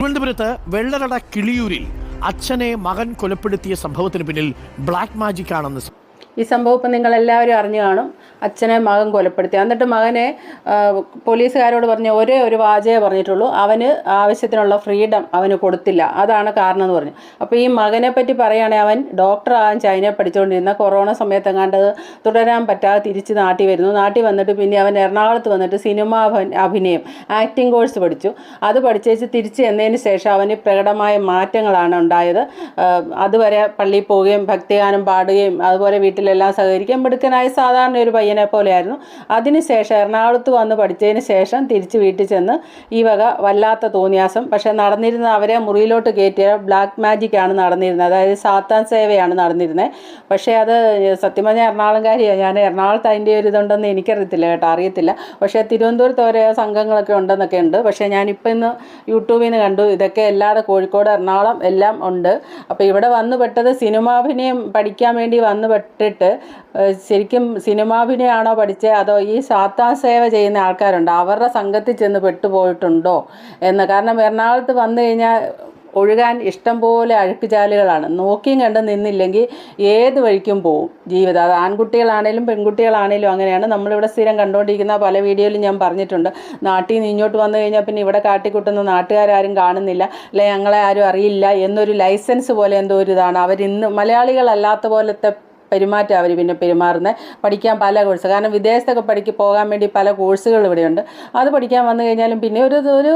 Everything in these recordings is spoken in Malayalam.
തിരുവനന്തപുരത്ത് വെള്ളറട കിളിയൂരിൽ അച്ഛനെ മകൻ കൊലപ്പെടുത്തിയ സംഭവത്തിന് പിന്നിൽ ബ്ലാക്ക് മാജിക് ആണെന്ന് ഈ സംഭവം ഇപ്പം നിങ്ങൾ എല്ലാവരും അറിഞ്ഞു കാണും. അച്ഛനെ മകൻ കൊലപ്പെടുത്തി. എന്നിട്ട് മകനെ പോലീസുകാരോട് പറഞ്ഞ ഒരേ ഒരു വാചകേ പറഞ്ഞിട്ടുള്ളൂ. അവന് ആവശ്യത്തിനുള്ള ഫ്രീഡം അവന് കൊടുത്തില്ല. അതാണ് കാരണം എന്ന് പറഞ്ഞു. അപ്പോൾ ഈ മകനെ പറ്റി പറയുകയാണെങ്കിൽ അവൻ ഡോക്ടറാകാൻ ചൈനയെ പഠിച്ചുകൊണ്ടിരുന്ന കൊറോണ സമയത്ത് എങ്ങാണ്ട് തുടരാൻ പറ്റാതെ തിരിച്ച് നാട്ടിൽ വരുന്നു. നാട്ടിൽ വന്നിട്ട് പിന്നെ അവൻ എറണാകുളത്ത് വന്നിട്ട് സിനിമ അഭിനയം ആക്ടിംഗ് കോഴ്സ് പഠിച്ചു. അത് പഠിച്ചേച്ച് തിരിച്ച് എന്നതിന് ശേഷം അവന് പ്രകടമായ മാറ്റങ്ങളാണ് ഉണ്ടായത്. അതുവരെ പള്ളിയിൽ പോവുകയും ഭക്തിഗാനം പാടുകയും അതുപോലെ വീട്ടിലെല്ലാം സഹകരിക്കാൻ മിടുക്കനായ സാധാരണ ഒരു പയ്യനെ പോലെയായിരുന്നു. അതിനുശേഷം എറണാകുളത്ത് വന്ന് പഠിച്ചതിന് ശേഷം തിരിച്ച് വീട്ടിൽ ചെന്ന് ഈ വക വല്ലാത്ത തോന്നിയാസം. പക്ഷേ നടന്നിരുന്ന അവരെ മുറിയിലോട്ട് കയറ്റിയ ബ്ലാക്ക് മാജിക് ആണ് നടന്നിരുന്നത്. അതായത് സാത്താൻ സേവയാണ് നടന്നിരുന്നത് പക്ഷേ അത് സത്യം പറഞ്ഞാൽ എറണാകുളംകാരിയാണ് ഞാൻ എറണാകുളത്ത് അതിന്റെ ഒരു ഇതുണ്ടെന്ന് എനിക്കറിയത്തില്ല കേട്ടോ അറിയത്തില്ല. പക്ഷേ തിരുവനന്തപുരത്ത് ഓരോ സംഘങ്ങളൊക്കെ ഉണ്ടെന്നൊക്കെ ഉണ്ട്. പക്ഷേ ഞാനിപ്പോൾ ഇന്ന് യൂട്യൂബിൽ നിന്ന് കണ്ടു ഇതൊക്കെ എല്ലായിടെ കോഴിക്കോട് എറണാകുളം എല്ലാം ഉണ്ട്. അപ്പോൾ ഇവിടെ വന്ന് പെട്ടത് സിനിമാഭിനയം പഠിക്കാൻ വേണ്ടി വന്നു പെട്ടിട്ട് ഏഹ് ശരിക്കും സിനിമാഭിനയാണോ പഠിച്ചത് അതോ ഈ സാത്താൻ സേവ ചെയ്യുന്ന ആൾക്കാരുണ്ട്? അവരുടെ സംഘത്തിൽ ചെന്ന് പെട്ടുപോയിട്ടുണ്ടോ? എന്ന്. കാരണം എറണാകുളത്ത് വന്നു കഴിഞ്ഞാൽ ഒഴുകാൻ ഇഷ്ടം പോലെ അഴുക്കുചാലുകളാണ്. നോക്കിയും കണ്ട് നിന്നില്ലെങ്കിൽ ഏത് വഴിക്കും പോവും ജീവിതം. അത് ആൺകുട്ടികളാണേലും പെൺകുട്ടികളാണേലും അങ്ങനെയാണ്. നമ്മളിവിടെ സ്ഥിരം കണ്ടുകൊണ്ടിരിക്കുന്ന പല വീഡിയോയിലും ഞാൻ പറഞ്ഞിട്ടുണ്ട്. നാട്ടിൽ നിന്ന് ഇങ്ങോട്ട് വന്നു കഴിഞ്ഞാൽ പിന്നെ ഇവിടെ കാട്ടിക്കുട്ടുന്ന നാട്ടുകാരും കാണുന്നില്ല. അല്ലെ ഞങ്ങളെ ആരും അറിയില്ല എന്നൊരു ലൈസൻസ് പോലെ എന്തോ ഒരു ഇതാണ്. അവരിന്ന് മലയാളികളല്ലാത്ത പോലത്തെ പെരുമാറ്റം അവർ പിന്നെ പെരുമാറുന്നത് പഠിക്കാൻ പല കോഴ്സ് കാരണം വിദേശത്തൊക്കെ പഠിക്ക് പോകാൻ വേണ്ടി പല കോഴ്സുകൾ ഇവിടെയുണ്ട്. അത് പഠിക്കാൻ വന്നു കഴിഞ്ഞാലും പിന്നെ ഒരു ഒരു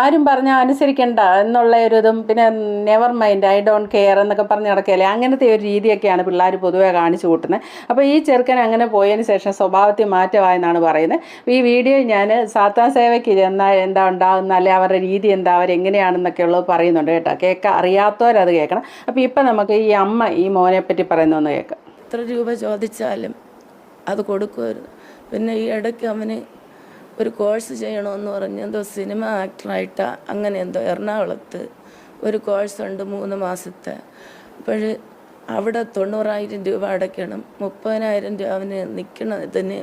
ആരും പറഞ്ഞാൽ അനുസരിക്കേണ്ട എന്നുള്ള ഒരു ഇതും പിന്നെ never mind I don't care എന്നൊക്കെ പറഞ്ഞ് നടക്കുകയല്ലേ? അങ്ങനത്തെ ഒരു രീതിയൊക്കെയാണ് പിള്ളേർ പൊതുവേ കാണിച്ചു കൂട്ടുന്നത് അപ്പോൾ ഈ ചെറുക്കൻ അങ്ങനെ പോയതിന് ശേഷം സ്വഭാവത്തിൽ മാറ്റമായെന്നാണ് പറയുന്നത് ഈ വീഡിയോ ഞാൻ സാത്താൻ സേവയ്ക്ക് എന്താ എന്താ ഉണ്ടാകുന്ന അല്ലെ അവരുടെ രീതി എന്താ അവരെങ്ങനെയാണെന്നൊക്കെ ഉള്ളത് പറയുന്നുണ്ട് കേട്ടോ. കേൾക്കാൻ അറിയാത്തവരത് കേൾക്കണം അപ്പോൾ ഇപ്പം നമുക്ക് ഈ അമ്മ ഈ മോനെ പറ്റി പറയുന്നൊന്ന് കേൾക്കാം എത്ര രൂപ ചോദിച്ചാലും അത് കൊടുക്കുമായിരുന്നു. പിന്നെ ഈ ഇടയ്ക്ക് അവന് ഒരു കോഴ്സ് ചെയ്യണമെന്ന് പറഞ്ഞ് എന്തോ സിനിമ ആക്ടറായിട്ടാ അങ്ങനെ എന്തോ എറണാകുളത്ത് ഒരു കോഴ്സ് ഉണ്ട് മൂന്ന് മാസത്തെ. അപ്പോൾ അവിടെ തൊണ്ണൂറായിരം രൂപ അടയ്ക്കണം. മുപ്പതിനായിരം രൂപ അവന് നിൽക്കണം. ഇതിന്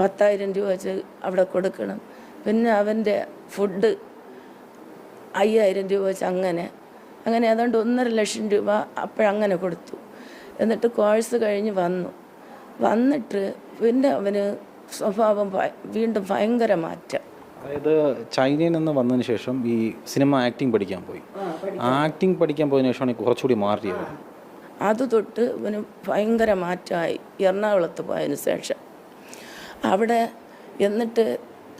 പത്തായിരം രൂപ വെച്ച് അവിടെ കൊടുക്കണം. പിന്നെ അവന്റെ ഫുഡ് അയ്യായിരം രൂപ വെച്ച് അങ്ങനെ. അങ്ങനെ ഏതാണ്ട് ഒന്നര ലക്ഷം രൂപ അപ്പോഴങ്ങനെ കൊടുത്തു. എന്നിട്ട് കോഴ്സ് കഴിഞ്ഞ് വന്നു. വന്നിട്ട് പിന്നെ അവന് സ്വഭാവം വീണ്ടും ഭയങ്കര മാറ്റം. അതായത് ചൈനയിൽ നിന്ന് വന്നതിന് ശേഷം ഈ സിനിമ ആക്ടിങ് പഠിക്കാൻ പോയി. ആക്ടിങ് പഠിക്കാൻ. പോയതിനു ശേഷമാണ് കുറച്ചുകൂടി മാറിയത്. അത് തൊട്ട് ഇവന് ഭയങ്കര മാറ്റമായി. എറണാകുളത്ത് പോയതിന് ശേഷം. അവിടെ എന്നിട്ട്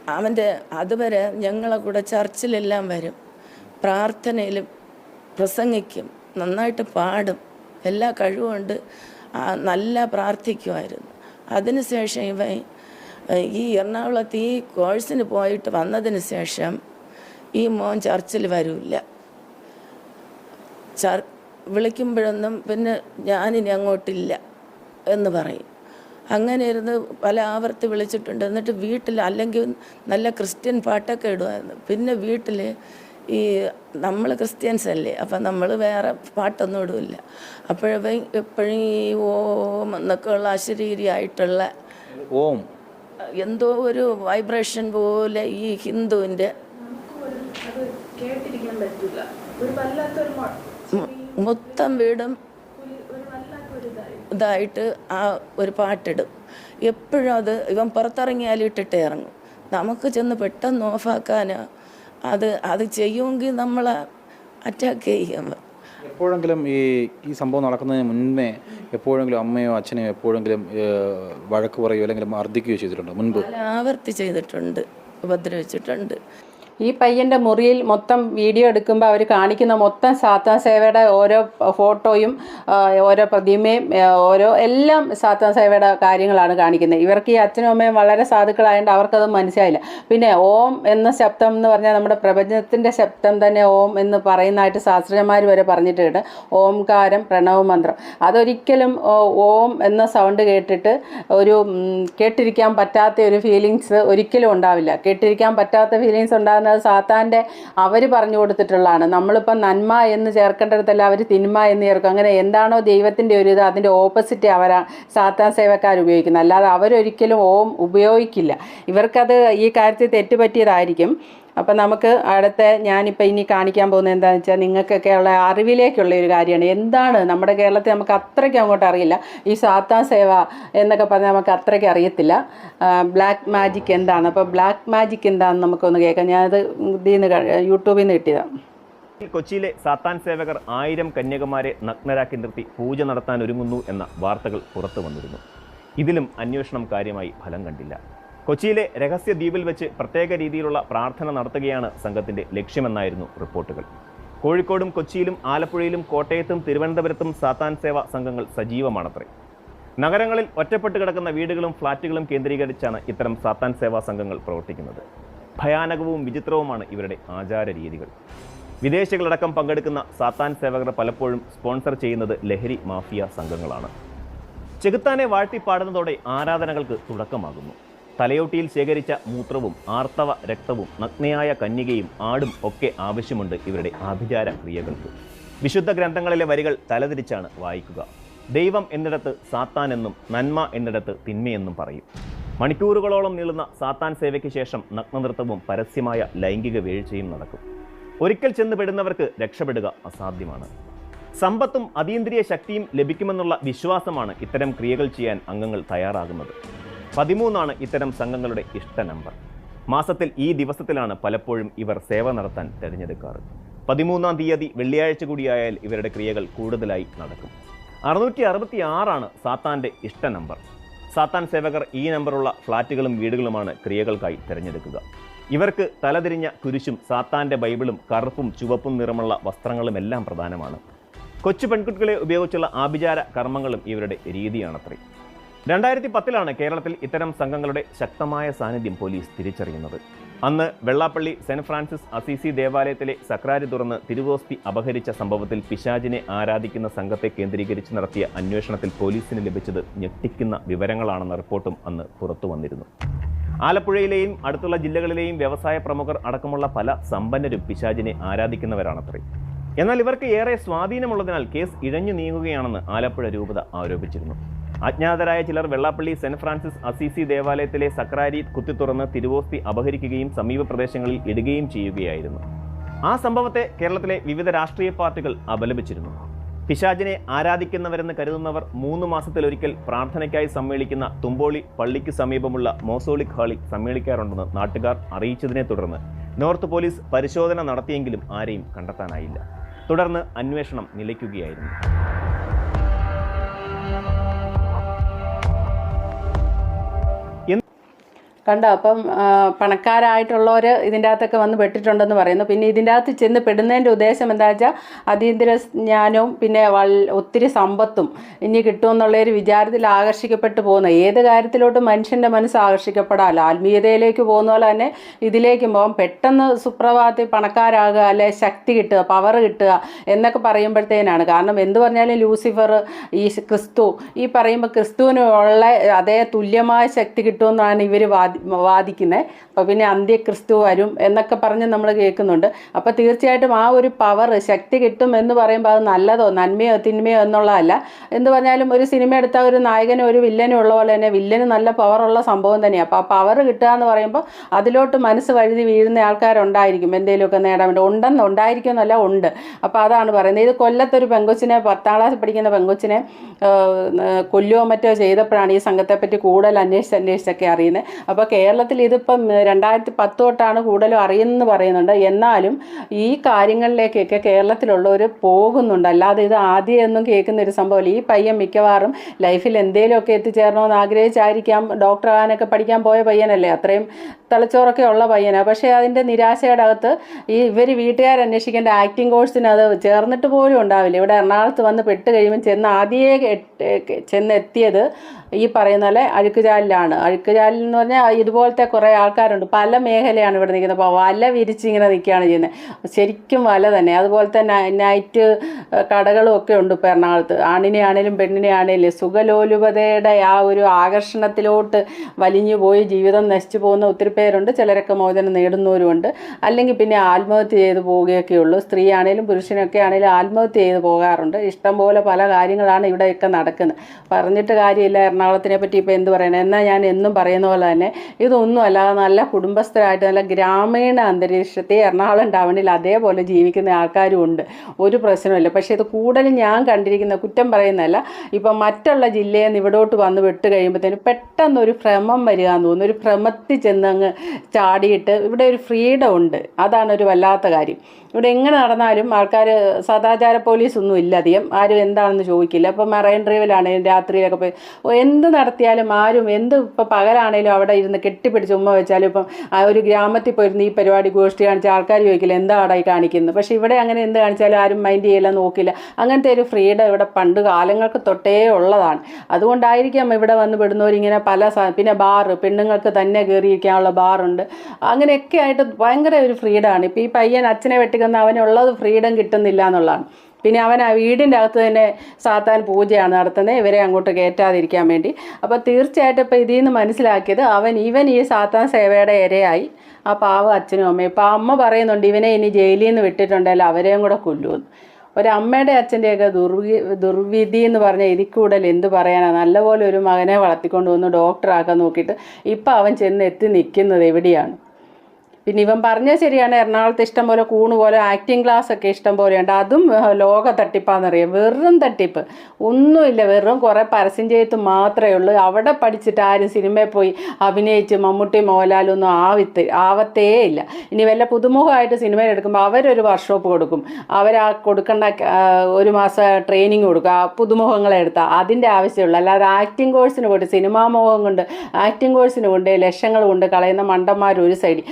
അവന്റെ അതുവരെ ഞങ്ങളെ കൂടെ ചർച്ചിലെല്ലാം വരും. പ്രാർത്ഥനയിലും പ്രസംഗിക്കും. നന്നായിട്ട് പാടും. എല്ലാ കഴിവുകൊണ്ട് നല്ല പ്രാർത്ഥിക്കുമായിരുന്നു. അതിനുശേഷം ഇവ ഈ എറണാകുളത്ത് ഈ കോഴ്സിന് പോയിട്ട് വന്നതിന് ശേഷം ഈ മോൻ ചർച്ചിൽ വരില്ല. ചർ വിളിക്കുമ്പോഴൊന്നും പിന്നെ ഞാനിനി അങ്ങോട്ടില്ല എന്ന് പറയും. അങ്ങനെ ഇരുന്ന് പല ആവർത്തി വിളിച്ചിട്ടുണ്ട്. എന്നിട്ട് വീട്ടിൽ അല്ലെങ്കിൽ നല്ല ക്രിസ്ത്യൻ പാട്ടൊക്കെ ഇടുമായിരുന്നു. പിന്നെ വീട്ടിൽ ഈ നമ്മൾ ക്രിസ്ത്യൻസ് അല്ലേ അപ്പം നമ്മൾ വേറെ പാട്ടൊന്നും ഇടില്ല. അപ്പോഴും എപ്പോഴും ഈ ഓം എന്നൊക്കെ ഉള്ള അശരീരിയായിട്ടുള്ള ഓം. എന്തോ ഒരു വൈബ്രേഷൻ പോലെ ഈ ഹിന്ദുവിന്റെ മൊത്തം വീടും ഇതായിട്ട് ആ ഒരു പാട്ടിടും. എപ്പോഴും അത് ഇവൻ പുറത്തിറങ്ങിയാലും ഇട്ടിട്ടേ ഇറങ്ങും. നമുക്ക് ചെന്ന് പെട്ടെന്ന് ഓഫാക്കാനാ അത് അത് ചെയ്യുമെങ്കിൽ നമ്മളെ അറ്റാക്ക് ചെയ്യും. എപ്പോഴെങ്കിലും ഈ ഈ സംഭവം നടക്കുന്നതിന് മുൻപേ എപ്പോഴെങ്കിലും അമ്മയോ അച്ഛനെയോ എപ്പോഴെങ്കിലും വഴക്ക് പറയുകയോ അല്ലെങ്കിൽ മർദ്ദിക്കുകയോ ചെയ്തിട്ടുണ്ടോ? മുൻപ്? ആവർത്തി ചെയ്തിട്ടുണ്ട് ഉപദ്രവിച്ചിട്ടുണ്ട്. ഈ പയ്യന്റെ മുറിയിൽ മൊത്തം വീഡിയോ എടുക്കുമ്പോൾ അവർ കാണിക്കുന്ന മൊത്തം സാത്താൻ സേവയുടെ ഓരോ ഫോട്ടോയും ഓരോ പ്രതിമയും ഓരോ എല്ലാം സാത്താൻ സേവയുടെ കാര്യങ്ങളാണ് കാണിക്കുന്നത്. ഇവർക്ക് ഈ അച്ഛനും അമ്മയും വളരെ സാധുക്കളായതുകൊണ്ട് അവർക്കത് മനസ്സിലായില്ല. പിന്നെ ഓം എന്ന ശബ്ദം എന്ന് പറഞ്ഞാൽ നമ്മുടെ പ്രപഞ്ചത്തിന്റെ ശബ്ദം തന്നെ ഓം എന്ന് പറയുന്നതായിട്ട് ശാസ്ത്രജ്ഞന്മാർ വരെ പറഞ്ഞിട്ടുണ്ട്. ഓംകാരം പ്രണവ മന്ത്രം. അതൊരിക്കലും ഓം എന്ന സൗണ്ട് കേട്ടിട്ട് ഒരു കേട്ടിരിക്കാൻ പറ്റാത്ത ഒരു ഫീലിങ്സ് ഒരിക്കലും ഉണ്ടാവില്ല. കേട്ടിരിക്കാൻ പറ്റാത്ത ഫീലിങ്സ് ഉണ്ടാകുന്നത് സാത്താന്റെ അവർ പറഞ്ഞു കൊടുത്തിട്ടുള്ളതാണ്. നമ്മളിപ്പോൾ നന്മ എന്ന് ചേർക്കേണ്ടടുത്തല്ല അവർ തിന്മ എന്ന് ചേർക്കും. അങ്ങനെ എന്താണോ ദൈവത്തിന്റെ ഒരു ഇത് അതിന്റെ ഓപ്പോസിറ്റ് അവരാ സാത്താൻ സേവക്കാർ ഉപയോഗിക്കുന്നത്. അല്ലാതെ അവരൊരിക്കലും ഓം ഉപയോഗിക്കില്ല. ഇവർക്കത് ഈ കാര്യത്തിൽ തെറ്റുപറ്റിയതായിരിക്കും. അപ്പം നമുക്ക് അടുത്ത ഞാനിപ്പോൾ ഇനി കാണിക്കാൻ പോകുന്നത് എന്താണെന്ന് വെച്ചാൽ നിങ്ങൾക്കൊക്കെ ഉള്ള അറിവിലേക്കുള്ള ഒരു കാര്യമാണ്. എന്താണ് നമ്മുടെ കേരളത്തിൽ നമുക്ക് അത്രയ്ക്ക് അങ്ങോട്ട് അറിയില്ല. ഈ സാത്താ സേവ എന്നൊക്കെ പറഞ്ഞാൽ നമുക്ക് അത്രയ്ക്ക് അറിയത്തില്ല. ബ്ലാക്ക് മാജിക് എന്താണ്? അപ്പോൾ ബ്ലാക്ക് മാജിക് എന്താണെന്ന് നമുക്കൊന്ന് കേൾക്കാം. ഞാനത് ഇതിൽ നിന്ന് യൂട്യൂബിൽ നിന്ന് കിട്ടിയതാണ് കൊച്ചിയിലെ സാത്താൻ സേവകർ ആയിരം കന്യകമാരെ നഗ്നരാക്കി നിർത്തി പൂജ നടത്താൻ ഒരുങ്ങുന്നു എന്ന വാർത്തകൾ പുറത്തു വന്നിരുന്നു. ഇതിലും അന്വേഷണം കാര്യമായി ഫലം കണ്ടില്ല. കൊച്ചിയിലെ രഹസ്യ ദ്വീപിൽ വെച്ച് പ്രത്യേക രീതിയിലുള്ള പ്രാർത്ഥന നടത്തുകയാണ് സംഘത്തിന്റെ ലക്ഷ്യമെന്നായിരുന്നു റിപ്പോർട്ടുകൾ. കോഴിക്കോടും കൊച്ചിയിലും ആലപ്പുഴയിലും കോട്ടയത്തും തിരുവനന്തപുരത്തും സാത്താൻ സേവ സംഘങ്ങൾ സജീവമാണത്രേ. നഗരങ്ങളിൽ ഒറ്റപ്പെട്ട് കിടക്കുന്ന വീടുകളും ഫ്ളാറ്റുകളും കേന്ദ്രീകരിച്ചാണ് ഇത്തരം സാത്താൻ സേവാ സംഘങ്ങൾ പ്രവർത്തിക്കുന്നത്. ഭയാനകവും വിചിത്രവുമാണ് ഇവരുടെ ആചാര രീതികൾ വിദേശികളടക്കം പങ്കെടുക്കുന്ന സാത്താൻ സേവകർ പലപ്പോഴും സ്പോൺസർ ചെയ്യുന്നത് ലഹരി മാഫിയ സംഘങ്ങളാണ്. ചെകുത്താനെ വാഴ്ത്തിപ്പാടുന്നതോടെ ആരാധനകൾക്ക് തുടക്കമാകുന്നു. തലയോട്ടിയിൽ ശേഖരിച്ച മൂത്രവും ആർത്തവ രക്തവും നഗ്നയായ കന്യകയും ആടും ഒക്കെ ആവശ്യമുണ്ട് ഇവരുടെ ആഭിചാര ക്രിയകൾക്ക്. വിശുദ്ധ ഗ്രന്ഥങ്ങളിലെ വരികൾ തലതിരിച്ചാണ് വായിക്കുക. ദൈവം എന്നിടത്ത് സാത്താൻ എന്നും നന്മ എന്നിടത്ത് തിന്മയെന്നും പറയും. മണിക്കൂറുകളോളം നീളുന്ന സാത്താൻ സേവയ്ക്ക് ശേഷം നഗ്നനൃത്തവും പരസ്യമായ ലൈംഗിക വീഴ്ചയും നടക്കും. ഒരിക്കൽ ചെന്ന് പെടുന്നവർക്ക് രക്ഷപ്പെടുക അസാധ്യമാണ്. സമ്പത്തും അതീന്ദ്രിയ ശക്തിയും ലഭിക്കുമെന്നുള്ള വിശ്വാസമാണ് ഇത്തരം ക്രിയകൾ ചെയ്യാൻ അംഗങ്ങൾ തയ്യാറാകുന്നത്. പതിമൂന്നാണ് ഇത്തരം സംഘങ്ങളുടെ ഇഷ്ട നമ്പർ. മാസത്തിൽ ഈ ദിവസത്തിലാണ് പലപ്പോഴും ഇവർ സേവ നടത്താൻ തിരഞ്ഞെടുക്കാറ്. പതിമൂന്നാം തീയതി വെള്ളിയാഴ്ച കൂടിയായാൽ ഇവരുടെ ക്രിയകൾ കൂടുതലായി നടക്കും. അറുന്നൂറ്റി അറുപത്തി ആറാണ് സാത്താന്റെ ഇഷ്ട നമ്പർ. സാത്താൻ സേവകർ ഈ നമ്പറുള്ള ഫ്ളാറ്റുകളും വീടുകളുമാണ് ക്രിയകൾക്കായി തിരഞ്ഞെടുക്കുക. ഇവർക്ക് തലതിരിഞ്ഞ കുരിശും സാത്താന്റെ ബൈബിളും കറുപ്പും ചുവപ്പും നിറമുള്ള വസ്ത്രങ്ങളും എല്ലാം പ്രധാനമാണ്. കൊച്ചു പെൺകുട്ടികളെ ഉപയോഗിച്ചുള്ള ആഭിചാര കർമ്മങ്ങളും ഇവരുടെ രീതിയാണത്രേ. രണ്ടായിരത്തി പത്തിലാണ് കേരളത്തിൽ ഇത്തരം സംഘങ്ങളുടെ ശക്തമായ സാന്നിധ്യം പോലീസ് തിരിച്ചറിയുന്നത്. അന്ന് വെള്ളാപ്പള്ളി സെന്റ് ഫ്രാൻസിസ് അസീസി ദേവാലയത്തിലെ സക്രാരി തുറന്ന് തിരുവോസ്തി അപഹരിച്ച സംഭവത്തിൽ പിശാജിനെ ആരാധിക്കുന്ന സംഘത്തെ കേന്ദ്രീകരിച്ച് നടത്തിയ അന്വേഷണത്തിൽ പോലീസിന് ലഭിച്ചത് ഞെട്ടിക്കുന്ന വിവരങ്ങളാണെന്ന റിപ്പോർട്ടും അന്ന് പുറത്തു വന്നിരുന്നു. ആലപ്പുഴയിലെയും അടുത്തുള്ള ജില്ലകളിലെയും വ്യവസായ പ്രമുഖർ അടക്കമുള്ള പല സമ്പന്നരും പിശാജിനെ ആരാധിക്കുന്നവരാണത്രേ. എന്നാൽ ഇവർക്ക് ഏറെ സ്വാധീനമുള്ളതിനാൽ കേസ് ഇഴഞ്ഞു നീങ്ങുകയാണെന്ന് ആലപ്പുഴ രൂപത ആരോപിച്ചിരുന്നു. അജ്ഞാതരായ ചിലർ വെള്ളാപ്പള്ളി സെന്റ് ഫ്രാൻസിസ് അസീസി ദേവാലയത്തിലെ സക്രാരി കുത്തിത്തുറന്ന് തിരുവോസ്തി അപഹരിക്കുകയും സമീപ പ്രദേശങ്ങളിൽ ഇടുകയും ചെയ്യുകയായിരുന്നു. ആ സംഭവത്തെ കേരളത്തിലെ വിവിധ രാഷ്ട്രീയ പാർട്ടികൾ അപലപിച്ചിരുന്നു. പിശാജിനെ ആരാധിക്കുന്നവരെന്ന് കരുതുന്നവർ മൂന്ന് മാസത്തിലൊരിക്കൽ പ്രാർത്ഥനയ്ക്കായി സമ്മേളിക്കുന്ന തുമ്പോളി പള്ളിക്ക് സമീപമുള്ള മോസോളിക് ഹാളിൽ സമ്മേളിക്കാറുണ്ടെന്ന് നാട്ടുകാർ അറിയിച്ചതിനെ തുടർന്ന് നോർത്ത് പോലീസ് പരിശോധന നടത്തിയെങ്കിലും ആരെയും കണ്ടെത്താനായില്ല. തുടർന്ന് അന്വേഷണം നിലയ്ക്കുകയായിരുന്നു. കണ്ടോ? അപ്പം പണക്കാരായിട്ടുള്ളവർ ഇതിന്റെ അകത്തൊക്കെ വന്ന് പെട്ടിട്ടുണ്ടെന്ന് പറയുന്നു. പിന്നെ ഇതിന്റെ അകത്ത് ചെന്ന് പെടുന്നതിന്റെ ഉദ്ദേശം എന്താ വെച്ചാൽ അതീന്ദ്ര ജ്ഞാനവും പിന്നെ വൾ ഒത്തിരി സമ്പത്തും ഇനി കിട്ടുമെന്നുള്ള ഒരു വിചാരത്തിൽ ആകർഷിക്കപ്പെട്ട് പോകുന്ന. ഏത് കാര്യത്തിലോട്ടും മനുഷ്യന്റെ മനസ്സ് ആകർഷിക്കപ്പെടാമല്ലോ ആത്മീയതയിലേക്ക് പോകുന്ന പോലെ തന്നെ ഇതിലേക്ക് പോകാം. പെട്ടെന്ന് സുപ്രഭാതത്തിൽ പണക്കാരാകുക അല്ലെ ശക്തി കിട്ടുക പവർ കിട്ടുക എന്നൊക്കെ പറയുമ്പോഴത്തേനാണ്. കാരണം എന്ത് പറഞ്ഞാലും ലൂസിഫർ ഈ ക്രിസ്തു ഈ പറയുമ്പോൾ ക്രിസ്തുവിനുള്ള അതേ തുല്യമായ ശക്തി കിട്ടുമെന്നാണ് ഇവർ വാദി വാദിക്കുന്നത് അപ്പോൾ പിന്നെ അന്ത്യക്രിസ്തു വരും എന്നൊക്കെ പറഞ്ഞ് നമ്മൾ കേൾക്കുന്നുണ്ട്. അപ്പോൾ തീർച്ചയായിട്ടും ആ ഒരു പവർ ശക്തി കിട്ടും എന്ന് പറയുമ്പോൾ അത് നല്ലതോ നന്മയോ തിന്മയോ എന്നുള്ളതല്ല. എന്ന് പറഞ്ഞാലും ഒരു സിനിമ എടുത്താൽ ഒരു നായകനും ഒരു വില്ലനും ഉള്ള പോലെ തന്നെ വില്ലന് നല്ല പവറുള്ള സംഭവം തന്നെയാണ് അപ്പോൾ ആ പവർ കിട്ടുക എന്ന് പറയുമ്പോൾ അതിലോട്ട് മനസ്സ് വഴുതി വീഴുന്ന ആൾക്കാരുണ്ടായിരിക്കും. എന്തെങ്കിലുമൊക്കെ നേടാൻ വേണ്ടി. ഉണ്ടെന്ന് ഉണ്ടായിരിക്കും എന്നല്ല ഉണ്ട്. അപ്പോൾ അതാണ് പറയുന്നത്. ഇത് കൊല്ലത്തൊരു പെങ്കൊച്ചിനെ പത്താം ക്ലാസ്സിൽ പഠിക്കുന്ന പെങ്കൊച്ചിനെ കൊല്ലുവോ മറ്റോ ചെയ്തപ്പോഴാണ് ഈ സംഘത്തെപ്പറ്റി കൂടുതൽ അന്വേഷിച്ച് അന്വേഷിച്ചൊക്കെ അറിയുന്നത്. അപ്പോൾ കേരളത്തിൽ ഇതിപ്പം രണ്ടായിരത്തി പത്ത് തൊട്ടാണ് കൂടുതലും അറിയുന്നത് പറയുന്നുണ്ട്. എന്നാലും ഈ കാര്യങ്ങളിലേക്കൊക്കെ കേരളത്തിലുള്ളവർ പോകുന്നുണ്ട്. അല്ലാതെ ഇത് ആദ്യമൊന്നും കേൾക്കുന്ന ഒരു സംഭവമല്ല. ഈ പയ്യൻ മിക്കവാറും ലൈഫിൽ എന്തെങ്കിലുമൊക്കെ എത്തിച്ചേരണമെന്ന് ആഗ്രഹിച്ചായിരിക്കാം. ഡോക്ടർ ആകാനൊക്കെ പഠിക്കാൻ പോയ പയ്യനല്ലേ? അത്രയും തലച്ചോറൊക്കെ ഉള്ള പയ്യനാണ് പക്ഷേ അതിന്റെ നിരാശയുടെ അകത്ത് ഈ ഇവർ വീട്ടുകാർ അന്വേഷിക്കേണ്ട ആക്ടിങ് കോഴ്സിന് അത് ചേർന്നിട്ട് പോലും ഉണ്ടാവില്ല. ഇവിടെ എറണാകുളത്ത് വന്ന് പെട്ട് കഴിയുമ്പോൾ ചെന്ന് ആദ്യേ ചെന്നെത്തിയത് ഈ പറയുന്ന പോലെ അഴുക്കുചാലിലാണ്. അഴുക്കുചാലിൽ എന്ന് പറഞ്ഞാൽ ഇതുപോലത്തെ കുറേ ആൾക്കാരുണ്ട്. പല മേഖലയാണ് ഇവിടെ നിൽക്കുന്നത്. അപ്പോൾ വല വിരിച്ചിങ്ങനെ നിൽക്കുകയാണ് ചെയ്യുന്നത്. ശരിക്കും വല തന്നെ. അതുപോലെ തന്നെ നൈറ്റ് കടകളും ഒക്കെ ഉണ്ട് ഇപ്പോൾ എറണാകുളത്ത്. ആണിനെ ആണേലും പെണ്ണിനെ ആണേലും സുഖലോലുപതയുടെ ആ ഒരു ആകർഷണത്തിലോട്ട് വലിഞ്ഞു പോയി ജീവിതം നശിച്ചു പോകുന്ന ഒത്തിരി പേരുണ്ട്. ചിലരൊക്കെ മോചനം നേടുന്നവരുമുണ്ട്. അല്ലെങ്കിൽ പിന്നെ ആത്മഹത്യ ചെയ്തു പോവുകയൊക്കെ ഉള്ളൂ സ്ത്രീ ആണേലും പുരുഷനൊക്കെ ആണേലും ആത്മഹത്യ ചെയ്തു പോകാറുണ്ട്. ഇഷ്ടം പോലെ പല കാര്യങ്ങളാണ് ഇവിടെയൊക്കെ നടക്കുന്നത്. പറഞ്ഞിട്ട് കാര്യമില്ല. എറണാകുളത്തിനെ പറ്റി ഇപ്പോൾ എന്ത് പറയണം? എന്നാൽ ഞാൻ എന്നും പറയുന്ന പോലെ തന്നെ ഇതൊന്നും അല്ലാതെ നല്ല കുടുംബസ്ഥരായിട്ട് നല്ല ഗ്രാമീണ അന്തരീക്ഷത്തെ എറണാകുളം ടൗണിൽ അതേപോലെ ജീവിക്കുന്ന ആൾക്കാരും ഉണ്ട്. ഒരു പ്രശ്നമില്ല പക്ഷേ ഇത് കൂടുതലും ഞാൻ കണ്ടിരിക്കുന്ന കുറ്റം പറയുന്നതല്ല. ഇപ്പം മറ്റുള്ള ജില്ലയിൽ നിന്ന് ഇവിടോട്ട് വന്ന് വിട്ട് കഴിയുമ്പോഴത്തേനും പെട്ടെന്ന് ഒരു ഭ്രമം വരിക എന്ന് തോന്നുന്നു. ഒരു ഭ്രമത്തിൽ ചെന്ന് അങ്ങ് ചാടിയിട്ട് ഇവിടെ ഒരു ഫ്രീഡം ഉണ്ട്. അതാണ് ഒരു വല്ലാത്ത കാര്യം. ഇവിടെ എങ്ങനെ നടന്നാലും ആൾക്കാർ സദാചാര പോലീസ് ഒന്നും ഇല്ല അധികം. ആരും എന്താണെന്ന് ചോദിക്കില്ല. ഇപ്പം മറൈൻ ഡ്രൈവിലാണെങ്കിലും രാത്രിയിലൊക്കെ പോയി എന്ത് നടത്തിയാലും ആരും എന്ത് ഇപ്പം പകലാണേലും അവിടെ ഇരുന്ന് കെട്ടിപ്പിടിച്ച് ഉമ്മ വെച്ചാലും ഇപ്പം ഒരു ഗ്രാമത്തിൽ പോയിരുന്ന് ഈ പരിപാടി ഗോഷ്ഠി കാണിച്ച ആൾക്കാർ ചോദിക്കില്ല എന്താടാ ഈ കാണിക്കുന്നത് പക്ഷേ ഇവിടെ അങ്ങനെ എന്ത് കാണിച്ചാലും ആരും മൈൻഡ് ചെയ്യില്ല നോക്കില്ല. അങ്ങനത്തെ ഒരു ഫ്രീഡം ഇവിടെ പണ്ട് കാലങ്ങൾക്ക് തൊട്ടേ ഉള്ളതാണ്. അതുകൊണ്ടായിരിക്കാം ഇവിടെ വന്ന് പെടുന്നവരിങ്ങനെ പല പിന്നെ ബാറ് പെണ്ണുങ്ങൾക്ക് തന്നെ കയറിയിരിക്കാനുള്ള ബാറുണ്ട്. അങ്ങനെയൊക്കെ ആയിട്ട് ഭയങ്കര ഒരു ഫ്രീഡമാണ് ഇപ്പം ഈ പയ്യൻ അച്ഛനെ വെട്ടിക്കുന്ന അവനുള്ളത് ഫ്രീഡം കിട്ടുന്നില്ല എന്നുള്ളതാണ്. പിന്നെ അവൻ ആ വീടിന്റെ അകത്ത് തന്നെ സാത്താൻ പൂജയാണ് നടത്തുന്നത്. ഇവരെ അങ്ങോട്ട് കയറ്റാതിരിക്കാൻ വേണ്ടി. അപ്പോൾ തീർച്ചയായിട്ടും ഇപ്പോൾ ഇതിൽ നിന്ന് മനസ്സിലാക്കിയത് അവൻ ഇവൻ ഈ സാത്താൻ സേവയുടെ ഇരയായി. ആ പാവ അച്ഛനും അമ്മയും. ഇപ്പോൾ അമ്മ പറയുന്നുണ്ട് ഇവനെ ഇനി ജയിലിൽ നിന്ന് വിട്ടിട്ടുണ്ടെങ്കിൽ അവരെയും കൂടെ കൊല്ലുമെന്ന്. ഒരമ്മയുടെ അച്ഛന്റെയൊക്കെ ദുർവി ദുർവിധി എന്ന് പറഞ്ഞാൽ ഇതിൽ കൂടുതൽ എന്ത് പറയാനാണ് നല്ലപോലെ ഒരു മകനെ വളർത്തിക്കൊണ്ട് വന്ന് ഡോക്ടറാക്കാൻ നോക്കിയിട്ട് ഇപ്പം അവൻ ചെന്ന് എത്തി നിൽക്കുന്നത് എവിടെയാണ്? പിന്നെ ഇവൻ പറഞ്ഞത് ശരിയാണ് എറണാകുളത്ത് ഇഷ്ടം പോലെ കൂണ് പോലെ ആക്ടിങ് ക്ലാസ് ഒക്കെ ഇഷ്ടം പോലെ ഉണ്ട് അതും ലോക തട്ടിപ്പാന്നറിയാം. വെറും തട്ടിപ്പ്. ഒന്നുമില്ല വെറും കുറേ പരസ്യം ചെയ്ത് മാത്രമേ ഉള്ളൂ. അവിടെ പഠിച്ചിട്ട് ആരും സിനിമയിൽ പോയി അഭിനയിച്ച് മമ്മൂട്ടി മോഹൻലാലൊന്നും ആവത്ത് ആവത്തേ ഇല്ല. ഇനി വല്ല പുതുമുഖമായിട്ട് സിനിമയിൽ എടുക്കുമ്പോൾ അവരൊരു വർക്ക്ഷോപ്പ് കൊടുക്കും. അവർ ആ കൊടുക്കേണ്ട ഒരു മാസം ട്രെയിനിങ് കൊടുക്കും. ആ പുതുമുഖങ്ങളെ എടുത്താൽ അതിന്റെ ആവശ്യമുള്ളൂ. അല്ലാതെ ആക്ടിങ് കോഴ്സിന് കൊണ്ട് സിനിമാ മോഹം കൊണ്ട് ആക്ടിങ് കോഴ്സിന് കൊണ്ട് ലക്ഷങ്ങൾ കൊണ്ട് കളയുന്ന മണ്ടന്മാർ ഒരു സൈഡിൽ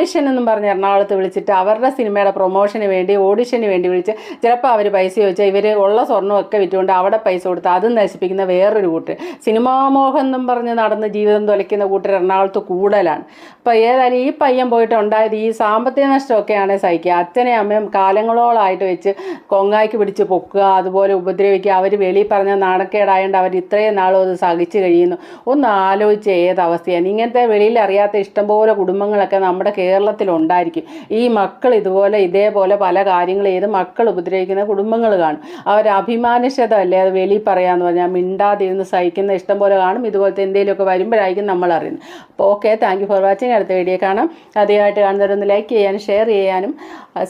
ഓഡിഷൻ എന്നും പറഞ്ഞ് എറണാകുളത്ത് വിളിച്ചിട്ട് അവരുടെ സിനിമയുടെ പ്രൊമോഷന് വേണ്ടി ഓഡിഷന് വേണ്ടി വിളിച്ച് ചിലപ്പോൾ അവർ പൈസ ചോദിച്ചാൽ ഇവർ ഉള്ള സ്വർണമൊക്കെ വിറ്റുകൊണ്ട് അവിടെ പൈസ കൊടുത്ത് അതും നശിപ്പിക്കുന്ന വേറൊരു കൂട്ടർ സിനിമാമോഹം എന്നും പറഞ്ഞ് നടന്ന് ജീവിതം തുലയ്ക്കുന്ന കൂട്ടർ എറണാകുളത്ത് കൂടുതലാണ്. അപ്പോൾ ഏതായാലും ഈ പയ്യൻ പോയിട്ട് ഉണ്ടായത് ഈ സാമ്പത്തിക നഷ്ടമൊക്കെയാണ് സഹിക്കുക. അച്ഛനെ അമ്മയും കാലങ്ങളോളായിട്ട് വെച്ച് കൊങ്ങായ്ക്ക് പിടിച്ച് പൊക്കുക അതുപോലെ ഉപദ്രവിക്കുക. അവർ വെളിയിൽ പറഞ്ഞ നാണക്കേടായതുകൊണ്ട് അവർ ഇത്രയും നാളും അത് സഹിച്ചു കഴിയുന്നു. ഒന്ന് ആലോചിച്ച് ഏത് അവസ്ഥയാണ് ഇങ്ങനത്തെ വെളിയിൽ അറിയാത്ത ഇഷ്ടംപോലെ കുടുംബങ്ങളൊക്കെ നമ്മുടെ കേരളത്തിലുണ്ടായിരിക്കും. ഈ മക്കൾ ഇതുപോലെ ഇതേപോലെ പല കാര്യങ്ങൾ ചെയ്ത് മക്കൾ ഉപദ്രവിക്കുന്ന കുടുംബങ്ങൾ കാണും. അവർ അഭിമാനശത അല്ലേ അത് വെളി പറയാന്ന് പറഞ്ഞാൽ മിണ്ടാതിരുന്ന് സഹിക്കുന്ന ഇഷ്ടം പോലെ കാണും. ഇതുപോലത്തെ എന്തെങ്കിലുമൊക്കെ വരുമ്പോഴായിരിക്കും നമ്മൾ അറിയുന്നത്. അപ്പോൾ ഓക്കെ താങ്ക് ഫോർ വാച്ചിങ് അടുത്ത വീഡിയോ കാണാം. ആദ്യമായിട്ട് കാണുന്നവരൊന്ന് ലൈക്ക് ചെയ്യാനും ഷെയർ ചെയ്യാനും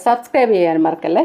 സബ്സ്ക്രൈബ് ചെയ്യാനും മറക്കല്ലേ?